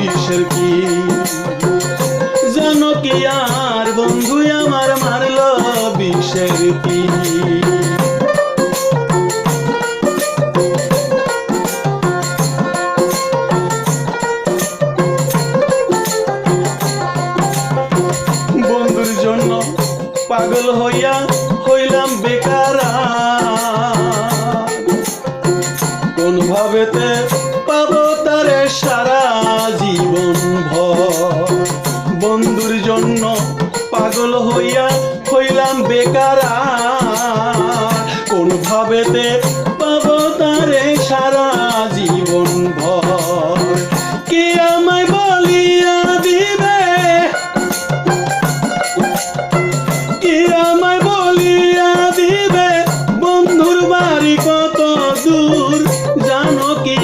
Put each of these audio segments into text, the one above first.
বিশ্বের কি জানো কি আর বন্ধু আমার মারল বিশ্বের কি বন্ধুর জন্য পাগল হইয়া হইলাম বেকারা। কোন ভাবেতে পাবো তারে সারা জীবন ভর। বন্ধুর জন্য পাগল হইয়া হইলাম বেকার কোন ভাবেতে পাবো তারে সারা জীবন ভর। কে আমায় বলিয়া দিবে? কি আমায় বলিয়া দিবে? বন্ধুর বাড়ি কত দূর, জানো কি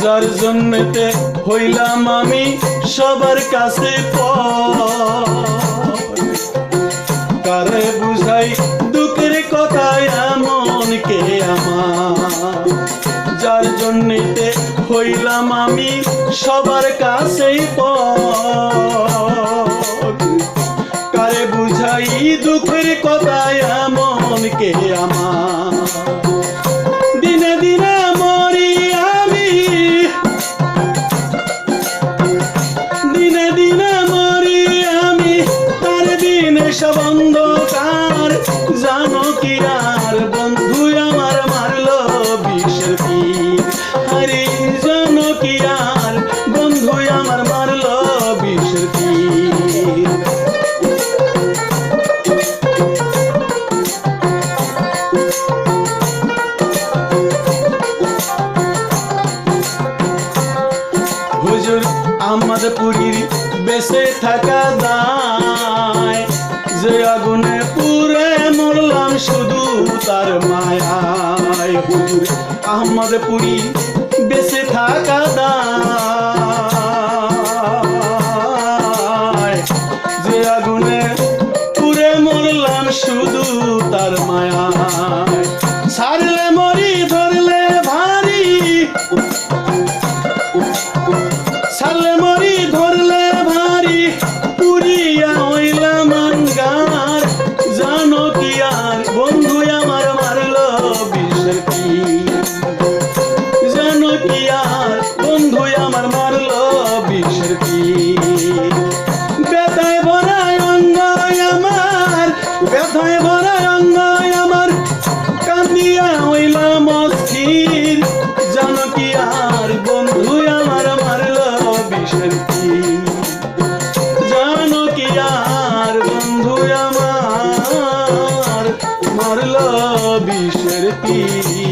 যার জন্যতে হইলাম আমি সবার কাছে কারে বুঝাই দুঃখের কথা এমন কে আমার? যার জন্যতে হইলাম আমি সবার কাছেই পর। হুজুর আমার পুরীর বেঁচে থাকা দায় যে আগুনে পুরে মরলাম শুধু তার মায়ায়। হুজুর আহমদ পুরী বেঁচে থাকা দায় যে আগুনে বিষের তীর